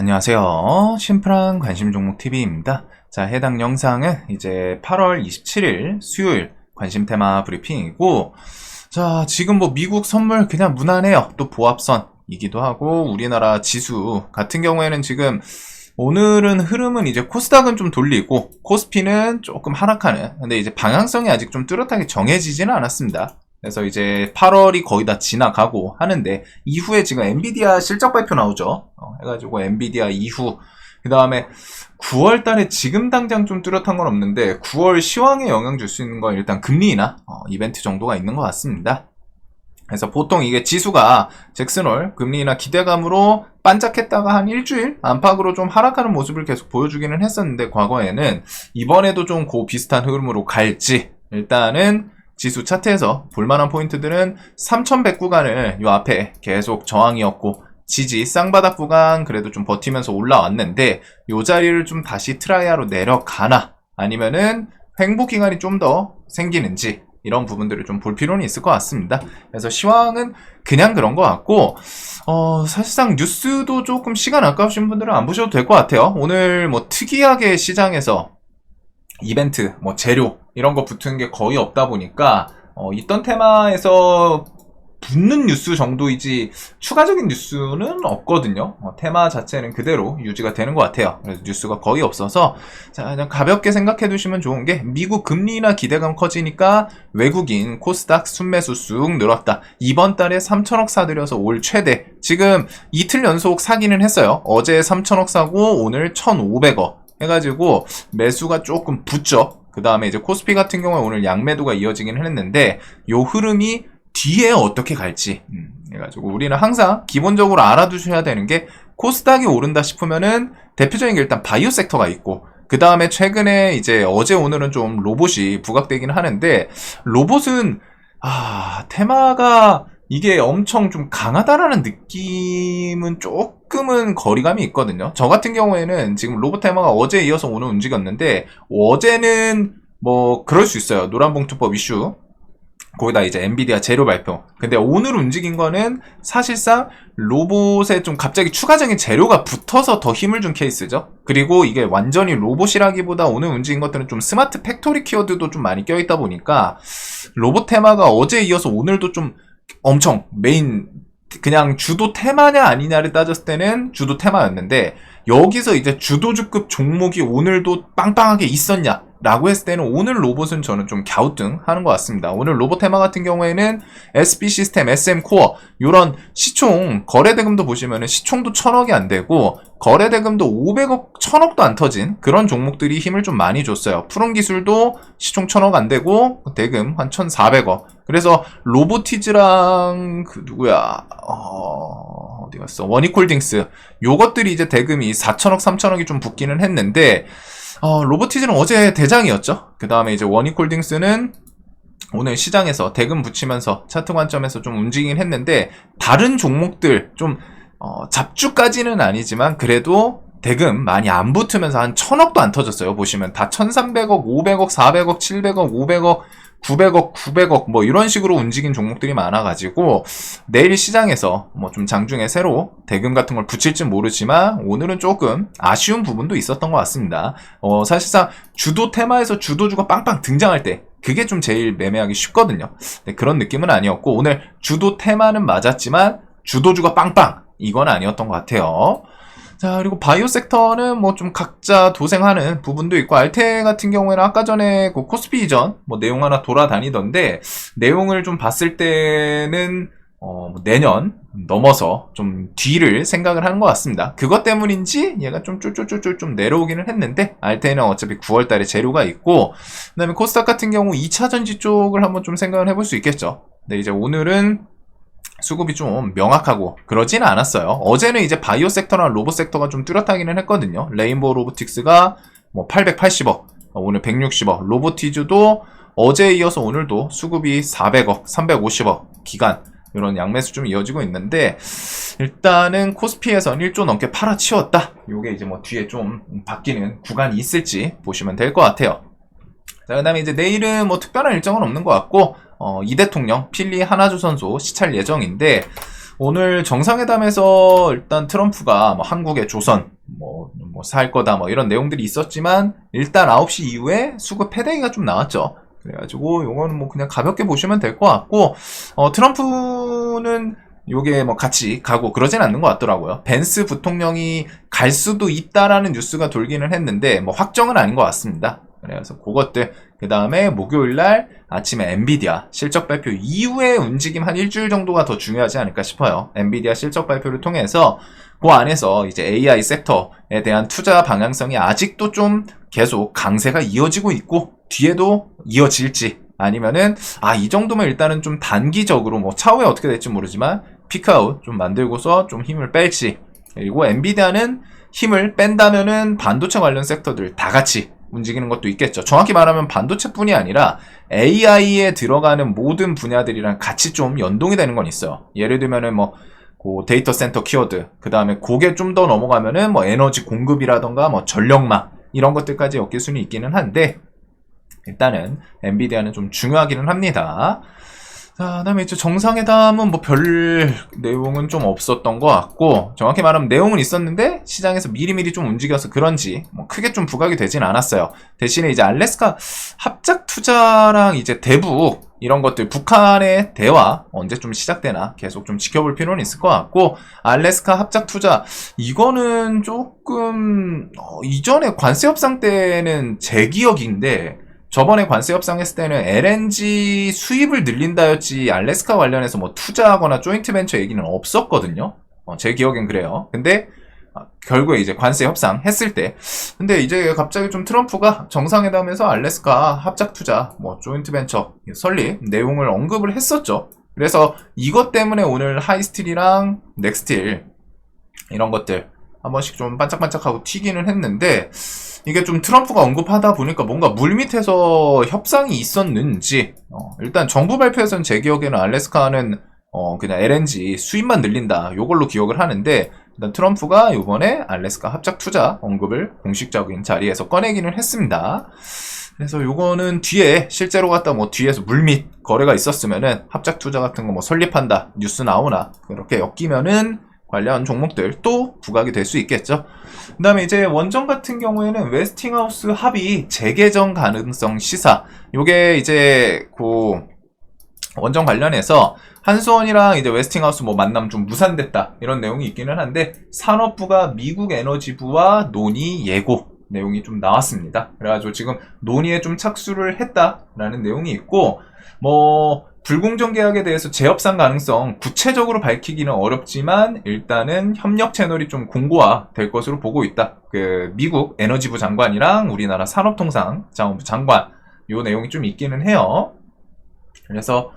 안녕하세요. 심플한 관심 종목 TV입니다. 자, 해당 영상은 이제 8월 27일 수요일 관심 테마 브리핑이고, 자, 지금 뭐 미국 선물 그냥 무난해요. 또 보합선이기도 하고, 우리나라 지수 같은 경우에는 지금 오늘은 흐름은 이제 코스닥은 좀 돌리고, 코스피는 조금 하락하는, 근데 이제 방향성이 아직 좀 뚜렷하게 정해지지는 않았습니다. 그래서 이제 8월이 거의 다 지나가고 하는데 이후에 지금 엔비디아 실적 발표 나오죠. 어, 해가지고 엔비디아 이후 그 다음에 9월 달에 지금 당장 좀 뚜렷한 건 없는데 9월 시황에 영향 줄 수 있는 건 일단 금리 나 어, 이벤트 정도가 있는 것 같습니다. 그래서 보통 이게 지수가 잭슨홀 금리나 기대감으로 반짝했다가 한 일주일 안팎으로 좀 하락하는 모습을 계속 보여주기는 했었는데 과거에는 이번에도 좀 그 비슷한 흐름으로 갈지 일단은 지수 차트에서 볼만한 포인트들은 3100 구간을 요 앞에 계속 저항이었고 지지 쌍바닥 구간 그래도 좀 버티면서 올라왔는데 요 자리를 좀 다시 트라이아로 내려가나 아니면은 횡보 기간이 좀 더 생기는지 이런 부분들을 좀 볼 필요는 있을 것 같습니다. 그래서 시황은 그냥 그런 것 같고 어, 사실상 뉴스도 조금 시간 아까우신 분들은 안 보셔도 될 것 같아요. 오늘 뭐 특이하게 시장에서 이벤트, 뭐 재료 이런 거 붙은 게 거의 없다 보니까 어, 있던 테마에서 붙는 뉴스 정도이지 추가적인 뉴스는 없거든요. 어, 테마 자체는 그대로 유지가 되는 것 같아요. 그래서 뉴스가 거의 없어서 자, 그냥 가볍게 생각해 두시면 좋은 게 미국 금리나 기대감 커지니까 외국인 코스닥 순매수 쑥 늘었다. 이번 달에 3천억 사들여서 올 최대. 지금 이틀 연속 사기는 했어요. 어제 3천억 사고 오늘 1,500억. 해가지고 매수가 조금 붙죠. 그 다음에 이제 코스피 같은 경우에 오늘 양매도가 이어지긴 했는데 요 흐름이 뒤에 어떻게 갈지 음, 해가지고 우리는 항상 기본적으로 알아두셔야 되는 게 코스닥이 오른다 싶으면은 대표적인 게 일단 바이오 섹터가 있고 그 다음에 최근에 이제 어제 오늘은 좀 로봇이 부각되긴 하는데 로봇은 아 테마가 이게 엄청 좀 강하다라는 느낌은 조금 은 거리감이 있거든요. 저 같은 경우에는 지금 로봇 테마가 어제 이어서 오늘 움직였는데 어제는 뭐 그럴 수 있어요. 노란봉투법 이슈 거기다 이제 엔비디아 재료 발표. 근데 오늘 움직인 거는 사실상 로봇에 좀 갑자기 추가적인 재료가 붙어서 더 힘을 준 케이스죠. 그리고 이게 완전히 로봇이라기보다 오늘 움직인 것들은 좀 스마트 팩토리 키워드도 좀 많이 껴있다 보니까 로봇 테마가 어제 이어서 오늘도 좀 엄청 메인 그냥 주도 테마냐 아니냐를 따졌을 때는 주도 테마였는데 여기서 이제 주도주급 종목이 오늘도 빵빵하게 있었냐 라고 했을 때는 오늘 로봇은 저는 좀 갸우뚱하는 것 같습니다. 오늘 로봇 테마 같은 경우에는 SB 시스템, SM 코어 요런 시총 거래 대금도 보시면은 시총도 천억이 안 되고 거래 대금도 500억, 1000억도 안 터진 그런 종목들이 힘을 좀 많이 줬어요. 푸른 기술도 시총 천억 안 되고 대금 한 1,400억. 그래서 로보티즈랑 그 누구야? 어... 어디 갔어? 원익홀딩스 요것들이 이제 대금이 4천억, 3천억이 좀 붙기는 했는데 어, 로보티즈는 어제 대장이었죠. 그 다음에 이제 원익홀딩스는 오늘 시장에서 대금 붙이면서 차트 관점에서 좀 움직이긴 했는데 다른 종목들 좀 어, 잡주까지는 아니지만 그래도 대금 많이 안 붙으면서 한 천억도 안 터졌어요. 보시면 다 1300억, 500억, 400억, 700억, 500억, 900억, 900억 뭐 이런 식으로 움직인 종목들이 많아가지고 내일 시장에서 뭐 좀 장중에 새로 대금 같은 걸 붙일지 모르지만 오늘은 조금 아쉬운 부분도 있었던 것 같습니다. 어, 사실상 주도 테마에서 주도주가 빵빵 등장할 때 그게 좀 제일 매매하기 쉽거든요. 네, 그런 느낌은 아니었고 오늘 주도 테마는 맞았지만 주도주가 빵빵 이건 아니었던 것 같아요. 자, 그리고 바이오 섹터는 뭐 좀 각자 도생하는 부분도 있고, 알테 같은 경우에는 아까 전에 그 코스피 이전 뭐 내용 하나 돌아다니던데, 내용을 좀 봤을 때는, 어, 뭐 내년 넘어서 좀 뒤를 생각을 하는 것 같습니다. 그것 때문인지 얘가 좀 쫄쫄쫄쫄 좀 내려오기는 했는데, 알테는 어차피 9월 달에 재료가 있고, 그 다음에 코스닥 같은 경우 2차 전지 쪽을 한번 좀 생각을 해볼 수 있겠죠. 근데 이제 오늘은 수급이 좀 명확하고 그러지는 않았어요. 어제는 이제 바이오 섹터나 로봇 섹터가 좀 뚜렷하기는 했거든요. 레인보우 로보틱스가 뭐 880억, 오늘 160억, 로보티즈도 어제에 이어서 오늘도 수급이 400억, 350억 기간 이런 양매수 좀 이어지고 있는데 일단은 코스피에선 1조 넘게 팔아치웠다. 요게 이제 뭐 뒤에 좀 바뀌는 구간이 있을지 보시면 될 것 같아요. 자, 그 다음에 이제 내일은 뭐 특별한 일정은 없는 것 같고, 어, 이 대통령 필리 하나주 선수 시찰 예정인데, 오늘 정상회담에서 일단 트럼프가 뭐 한국의 조선 뭐, 뭐 살 거다 뭐 이런 내용들이 있었지만 일단 9시 이후에 수급 패대기가 좀 나왔죠. 그래가지고 요거는 뭐 그냥 가볍게 보시면 될 것 같고 어, 트럼프는 요게 뭐 같이 가고 그러진 않는 것 같더라고요. 벤스 부통령이 갈 수도 있다라는 뉴스가 돌기는 했는데 뭐 확정은 아닌 것 같습니다. 그래서 그것들 그 다음에 목요일 날 아침에 엔비디아 실적 발표 이후에 움직임 한 일주일 정도가 더 중요하지 않을까 싶어요. 엔비디아 실적 발표를 통해서 그 안에서 이제 AI 섹터에 대한 투자 방향성이 아직도 좀 계속 강세가 이어지고 있고 뒤에도 이어질지 아니면은 아 이 정도면 일단은 좀 단기적으로 뭐 차후에 어떻게 될지 모르지만 피크아웃 좀 만들고서 좀 힘을 뺄지 그리고 엔비디아는 힘을 뺀다면은 반도체 관련 섹터들 다 같이 움직이는 것도 있겠죠. 정확히 말하면 반도체뿐이 아니라 AI에 들어가는 모든 분야들이랑 같이 좀 연동이 되는 건 있어요. 예를 들면은 뭐그 데이터 센터 키워드, 그 다음에 고게 좀 더 넘어가면은 뭐 에너지 공급이라던가 뭐 전력망 이런 것들까지 엮일 수는 있기는 한데 일단은 엔비디아는 좀 중요하기는 합니다. 자, 그다음에 이제 정상회담은 뭐 별 내용은 좀 없었던 것 같고 정확히 말하면 내용은 있었는데 시장에서 미리미리 좀 움직여서 그런지 뭐 크게 좀 부각이 되진 않았어요. 대신에 이제 알래스카 합작 투자랑 이제 대북 이런 것들 북한의 대화 언제 좀 시작되나 계속 좀 지켜볼 필요는 있을 것 같고 알래스카 합작 투자 이거는 조금 어, 이전에 관세 협상 때는 제 기억인데 저번에 관세 협상했을 때는 LNG 수입을 늘린다였지 알래스카 관련해서 뭐 투자하거나 조인트 벤처 얘기는 없었거든요. 어, 제 기억엔 그래요. 근데 아, 결국에 이제 관세 협상 했을 때 근데 이제 갑자기 좀 트럼프가 정상회담에서 알래스카 합작 투자 뭐 조인트 벤처 설립 내용을 언급을 했었죠. 그래서 이것 때문에 오늘 하이스틸이랑 넥스틸 이런 것들 한 번씩 좀 반짝반짝하고 튀기는 했는데 이게 좀 트럼프가 언급하다 보니까 뭔가 물밑에서 협상이 있었는지 어, 일단 정부 발표에서는 제 기억에는 알래스카는 어, 그냥 LNG 수입만 늘린다. 요걸로 기억을 하는데 일단 트럼프가 이번에 알래스카 합작 투자 언급을 공식적인 자리에서 꺼내기는 했습니다. 그래서 요거는 뒤에 실제로 갖다 뭐 뒤에서 물밑 거래가 있었으면은 합작 투자 같은 거 뭐 설립한다. 뉴스 나오나. 그렇게 엮이면은 관련 종목들 또 부각이 될 수 있겠죠. 그 다음에 이제 원정 같은 경우에는 웨스팅하우스 합의 재개정 가능성 시사. 요게 이제 그 원정 관련해서 한수원이랑 이제 웨스팅하우스 뭐 만남 좀 무산됐다 이런 내용이 있기는 한데 산업부가 미국 에너지부와 논의 예고 내용이 좀 나왔습니다. 그래가지고 지금 논의에 좀 착수를 했다라는 내용이 있고 뭐 불공정 계약에 대해서 재협상 가능성 구체적으로 밝히기는 어렵지만 일단은 협력 채널이 좀 공고화 될 것으로 보고 있다. 그 미국 에너지부 장관이랑 우리나라 산업통상자원부 장관 요 내용이 좀 있기는 해요. 그래서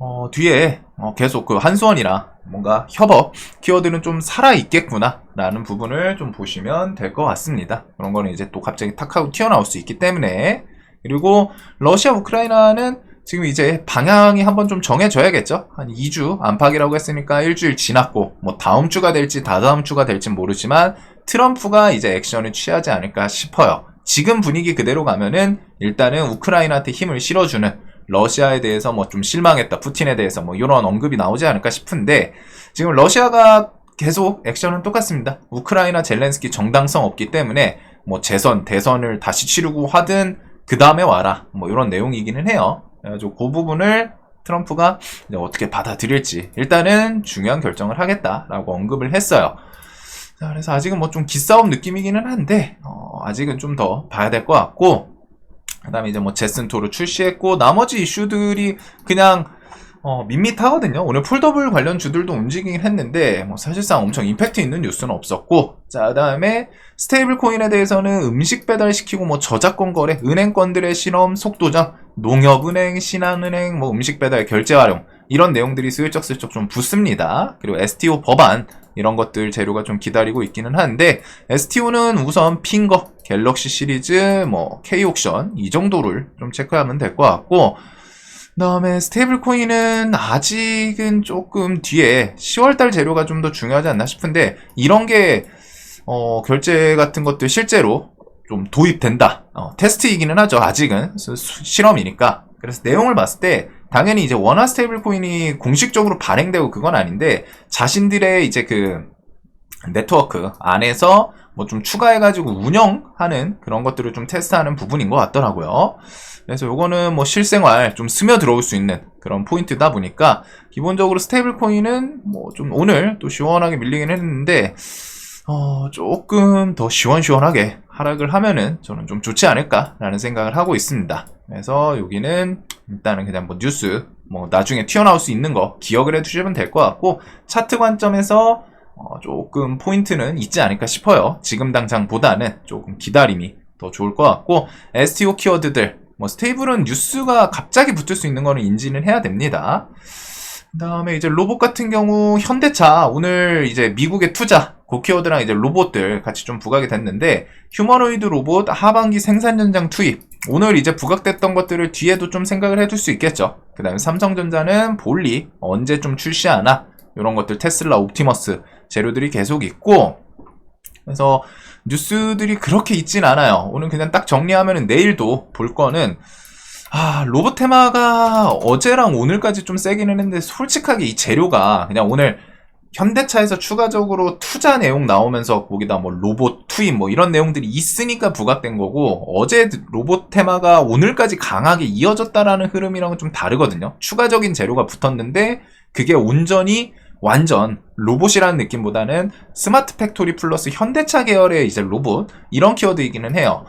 어, 뒤에 어, 계속 그 한수원이랑 뭔가 협업 키워드는 좀 살아 있겠구나 라는 부분을 좀 보시면 될 것 같습니다. 그런 거는 이제 또 갑자기 탁 하고 튀어나올 수 있기 때문에 그리고 러시아 우크라이나는 지금 이제 방향이 한번 좀 정해져야겠죠? 한 2주 안팎이라고 했으니까 일주일 지났고, 뭐 다음 주가 될지 다다음 주가 될지 모르지만 트럼프가 이제 액션을 취하지 않을까 싶어요. 지금 분위기 그대로 가면은 일단은 우크라이나한테 힘을 실어주는 러시아에 대해서 뭐 좀 실망했다, 푸틴에 대해서 뭐 이런 언급이 나오지 않을까 싶은데 지금 러시아가 계속 액션은 똑같습니다. 우크라이나 젤렌스키 정당성 없기 때문에 뭐 재선, 대선을 다시 치르고 하든 그 다음에 와라 뭐 이런 내용이기는 해요. 그래가지고 그 부분을 트럼프가 어떻게 받아들일지 일단은 중요한 결정을 하겠다라고 언급을 했어요. 자, 그래서 아직은 뭐 좀 기싸움 느낌이기는 한데 어, 아직은 좀 더 봐야 될 것 같고 그다음에 이제 뭐 제슨 토를 출시했고 나머지 이슈들이 그냥 어, 밋밋하거든요. 오늘 폴더블 관련 주들도 움직이긴 했는데 뭐 사실상 엄청 임팩트 있는 뉴스는 없었고 자 그다음에 스테이블 코인에 대해서는 음식 배달시키고 뭐 저작권 거래, 은행권들의 실험, 속도전, 농협은행, 신한은행, 뭐 음식 배달 결제 활용 이런 내용들이 슬쩍슬쩍 좀 붙습니다. 그리고 STO 법안 이런 것들 재료가 좀 기다리고 있기는 한데 STO는 우선 핑거, 갤럭시 시리즈, 뭐 K옥션 이 정도를 좀 체크하면 될 것 같고 그다음에 스테이블 코인은 아직은 조금 뒤에 10월달 재료가 좀 더 중요하지 않나 싶은데 이런 게 어, 결제 같은 것들 실제로 좀 도입된다. 어, 테스트이기는 하죠. 아직은 수, 수, 실험이니까. 그래서 내용을 봤을 때 당연히 이제 원화 스테이블 코인이 공식적으로 발행되고 그건 아닌데 자신들의 이제 그 네트워크 안에서 뭐 좀 추가해가지고 운영하는 그런 것들을 좀 테스트하는 부분인 것 같더라고요. 그래서 요거는 뭐 실생활 좀 스며들어올 수 있는 그런 포인트다 보니까 기본적으로 스테이블 코인은 뭐 좀 오늘 또 시원하게 밀리긴 했는데 어, 조금 더 시원시원하게 하락을 하면은 저는 좀 좋지 않을까라는 생각을 하고 있습니다. 그래서 여기는 일단은 그냥 뭐 뉴스, 뭐 나중에 튀어나올 수 있는 거 기억을 해두시면 될 것 같고 차트 관점에서 어, 조금 포인트는 있지 않을까 싶어요. 지금 당장보다는 조금 기다림이 더 좋을 것 같고 STO 키워드들, 뭐 스테이블은 뉴스가 갑자기 붙을 수 있는 거는 인지는 해야 됩니다. 그 다음에 이제 로봇 같은 경우 현대차 오늘 이제 미국의 투자 고키워드랑 이제 로봇들 같이 좀 부각이 됐는데 휴머노이드 로봇 하반기 생산 현장 투입 오늘 이제 부각됐던 것들을 뒤에도 좀 생각을 해둘 수 있겠죠. 그 다음에 삼성전자는 볼리 언제 좀 출시하나 이런 것들 테슬라 옵티머스 재료들이 계속 있고 그래서 뉴스들이 그렇게 있진 않아요. 오늘 그냥 딱 정리하면은 내일도 볼 거는 아, 로봇 테마가 어제랑 오늘까지 좀 세기는 했는데 솔직하게 이 재료가 그냥 오늘 현대차에서 추가적으로 투자 내용 나오면서 거기다 뭐 로봇 투입 뭐 이런 내용들이 있으니까 부각된 거고 어제 로봇 테마가 오늘까지 강하게 이어졌다라는 흐름이랑은 좀 다르거든요. 추가적인 재료가 붙었는데 그게 온전히 완전 로봇이라는 느낌보다는 스마트 팩토리 플러스 현대차 계열의 이제 로봇 이런 키워드이기는 해요.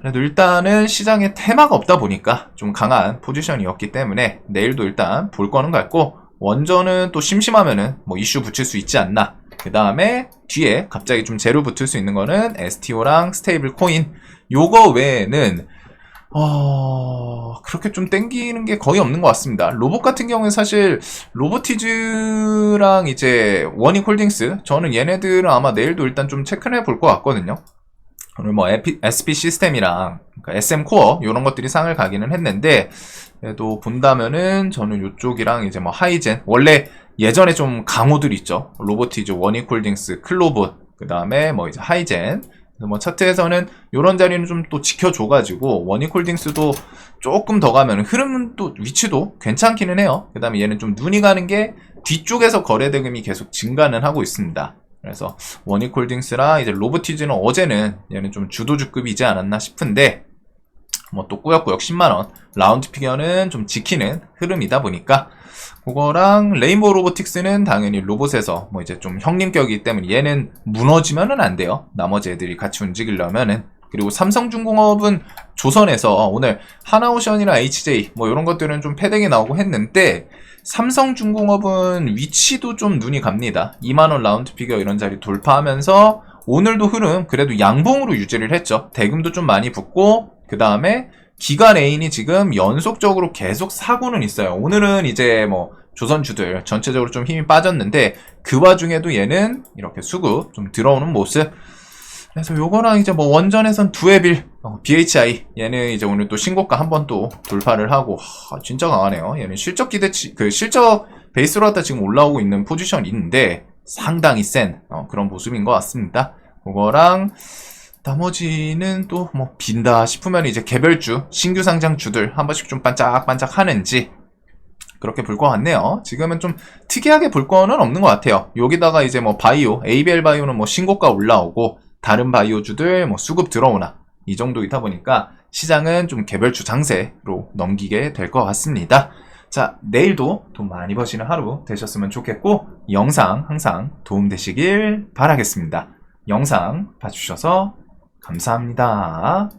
그래도 일단은 시장에 테마가 없다 보니까 좀 강한 포지션이었기 때문에 내일도 일단 볼 거는 같고 원전은 또 심심하면은 뭐 이슈 붙일 수 있지 않나. 그 다음에 뒤에 갑자기 좀 재료 붙을 수 있는 거는 STO랑 스테이블 코인. 요거 외에는 어, 그렇게 좀 땡기는 게 거의 없는 것 같습니다. 로봇 같은 경우는 사실, 로보티즈랑 이제 원익 홀딩스, 저는 얘네들은 아마 내일도 일단 좀 체크를 해볼 것 같거든요. 오늘 뭐 SP 시스템이랑 그러니까 SM 코어 이런 것들이 상을 가기는 했는데 그래도 본다면은 저는 이쪽이랑 이제 뭐 하이젠 원래 예전에 좀 강호들 있죠? 로보티즈 원익홀딩스 클로봇 그 다음에 뭐 이제 하이젠. 뭐 차트에서는 이런 자리는 좀 또 지켜줘가지고 원익홀딩스도 조금 더 가면 흐름은 또 위치도 괜찮기는 해요. 그 다음에 얘는 좀 눈이 가는 게 뒤쪽에서 거래 대금이 계속 증가는 하고 있습니다 그래서 원익홀딩스랑 이제 로보티즈는 어제는 얘는 좀 주도주급이지 않았나 싶은데 뭐 또 꾸역꾸역 10만원. 라운드 피겨는 좀 지키는 흐름이다 보니까 그거랑 레인보우 로보틱스는 당연히 로봇에서 뭐 이제 좀 형님격이기 때문에 얘는 무너지면은 안 돼요. 나머지 애들이 같이 움직이려면은. 그리고 삼성중공업은 조선에서 오늘 하나오션이나 HJ 뭐 이런 것들은 좀 패대기 나오고 했는데 삼성중공업은 위치도 좀 눈이 갑니다. 2만원 라운드 피겨 이런 자리 돌파하면서 오늘도 흐름 그래도 양봉으로 유지를 했죠. 대금도 좀 많이 붙고 그 다음에 기간 A인이 지금 연속적으로 계속 사고는 있어요. 오늘은 이제 뭐 조선주들 전체적으로 좀 힘이 빠졌는데 그 와중에도 얘는 이렇게 수급 좀 들어오는 모습 그래서 요거랑 이제 뭐 원전에선 두에빌 어, BHI 얘는 이제 오늘 또 신고가 한 번 또 돌파를 하고 하, 진짜 강하네요. 얘는 실적 기대치 그 실적 베이스로 갖다 지금 올라오고 있는 포지션인데 상당히 센 어, 그런 모습인 것 같습니다. 그거랑 나머지는 또 뭐 빈다 싶으면 이제 개별주 신규 상장주들 한 번씩 좀 반짝반짝 하는지 그렇게 볼 것 같네요. 지금은 좀 특이하게 볼 거는 없는 것 같아요. 여기다가 이제 뭐 바이오, ABL 바이오는 뭐 신고가 올라오고 다른 바이오주들 뭐 수급 들어오나 이 정도이다 보니까 시장은 좀 개별주 장세로 넘기게 될 것 같습니다. 자, 내일도 돈 많이 버시는 하루 되셨으면 좋겠고 영상 항상 도움 되시길 바라겠습니다. 영상 봐주셔서 감사합니다.